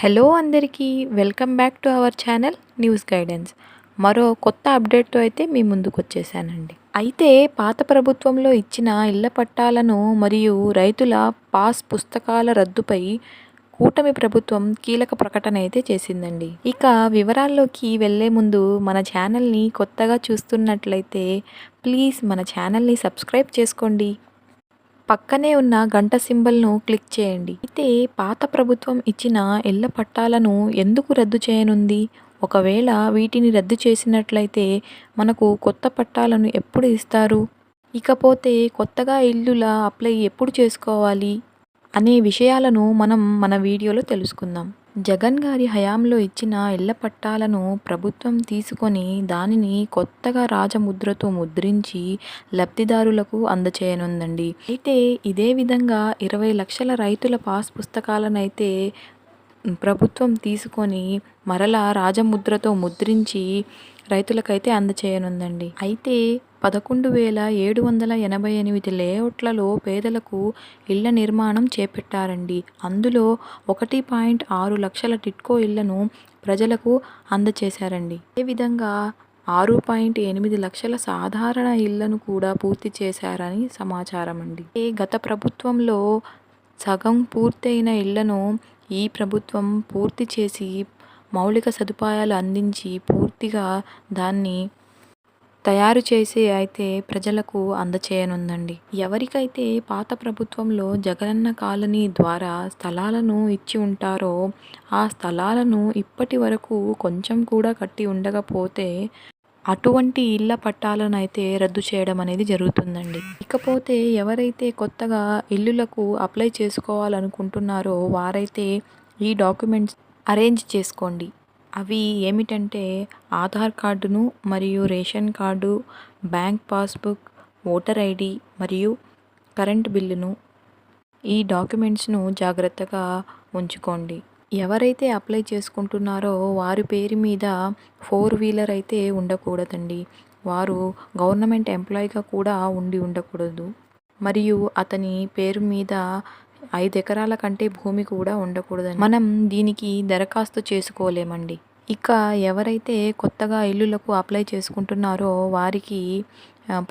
Hello అందరికీ welcome back to our channel news guidance. మరో కొత్త అప్డేట్తో అయితే మీ ముందుకు వచ్చేసానండి అయితే పాత ప్రభుత్వంలో ఇచ్చిన ఇళ్ళ పట్టాలను మరియు రైతుల పాస్ పుస్తకాల రద్దుపై కూటమి ప్రభుత్వం కీలక ప్రకటన అయితే చేసిందండి. ఇక వివరాల్లోకి వెళ్ళే ముందు మన ఛానల్ని కొత్తగా చూస్తున్నట్లయితే ప్లీజ్ మన ఛానల్ని సబ్స్క్రైబ్ చేసుకోండి. పక్కనే ఉన్న గంట సింబల్ను క్లిక్ చేయండి. అయితే పాత ప్రభుత్వం ఇచ్చిన ఇళ్ళ పట్టాలను ఎందుకు రద్దు చేయనుంది? ఒకవేళ వీటిని రద్దు చేసినట్లయితే మనకు కొత్త పట్టాలను ఎప్పుడు ఇస్తారు? ఇకపోతే కొత్తగా ఇల్లుల అప్లై ఎప్పుడు చేసుకోవాలి? అనే విషయాలను మనం మన వీడియోలో తెలుసుకుందాం. జగన్ గారి హయాంలో ఇచ్చిన ఇళ్ళ పట్టాలను ప్రభుత్వం తీసుకొని దానిని కొత్తగా రాజముద్రతో ముద్రించి లబ్ధిదారులకు అందచేయనుందండి. అయితే ఇదే విధంగా ఇరవై లక్షల రైతుల పాస్ పుస్తకాలనైతే ప్రభుత్వం తీసుకొని మరలా రాజముద్రతో ముద్రించి రైతులకైతే అందచేయనుందండి. అయితే పదకొండు వేల ఏడు వందల ఎనభై ఎనిమిది లేఅవుట్లలో పేదలకు ఇళ్ళ నిర్మాణం చేపట్టారండి. అందులో ఒకటి పాయింట్ ఆరు లక్షల టిట్కో ఇళ్ళను ప్రజలకు అందచేశారండి. అదేవిధంగా ఆరు పాయింట్ ఎనిమిది లక్షల సాధారణ ఇళ్ళను కూడా పూర్తి చేశారని సమాచారం అండి గత ప్రభుత్వంలో సగం పూర్తయిన ఇళ్ళను ఈ ప్రభుత్వం పూర్తి చేసి మౌలిక సదుపాయాలు అందించి పూర్తిగా దాన్ని తయారు చేసి అయితే ప్రజలకు అందచేయనుందండి. ఎవరికైతే పాత ప్రభుత్వంలో జగనన్న కాలనీ ద్వారా స్థలాలను ఇచ్చి ఉంటారో ఆ స్థలాలను ఇప్పటి వరకు కొంచెం కూడా కట్టి ఉండకపోతే అటువంటి ఇళ్ళ పట్టాలను అయితే రద్దు చేయడం అనేది జరుగుతుందండి. ఇకపోతే ఎవరైతే కొత్తగా ఇల్లులకు అప్లై చేసుకోవాలనుకుంటున్నారో వారైతే ఈ డాక్యుమెంట్స్ అరేంజ్ చేసుకోండి. అవి ఏమిటంటే ఆధార్ కార్డును మరియు ration card bank passbook voter ID మరియు కరెంట్ బిల్లును ఈ డాక్యుమెంట్స్ను జాగ్రత్తగా ఉంచుకోండి. ఎవరైతే అప్లై చేసుకుంటున్నారో వారి పేరు మీద ఫోర్ వీలర్ అయితే ఉండకూడదండి. వారు గవర్నమెంట్ ఎంప్లాయీగా కూడా ఉండి ఉండకూడదు. మరియు అతని పేరు మీద ఐదు ఎకరాల కంటే భూమి కూడా ఉండకూడదని. మనం దీనికి దరఖాస్తు చేసుకోలేమండి. ఇక ఎవరైతే కొత్తగా ఇల్లులకు అప్లై చేసుకుంటున్నారో వారికి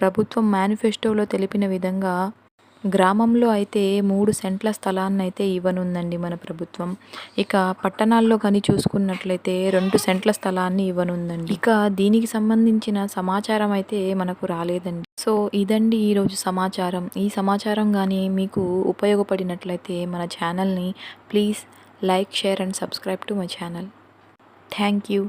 ప్రభుత్వం మేనిఫెస్టోలో తెలిపిన విధంగా గ్రామంలో అయితే మూడు సెంట్ల స్థలాన్ని అయితే ఇవ్వనుందండి మన ప్రభుత్వం. ఇక పట్టణాల్లో కానీ చూసుకున్నట్లయితే రెండు సెంట్ల స్థలాన్ని ఇవ్వనుందండి. ఇక దీనికి సంబంధించిన సమాచారం అయితే మనకు రాలేదండి. సో ఇదండి ఈరోజు సమాచారం. ఈ సమాచారం కానీ మీకు ఉపయోగపడినట్లయితే మన ఛానల్ని please like share and subscribe to my channel. Thank you.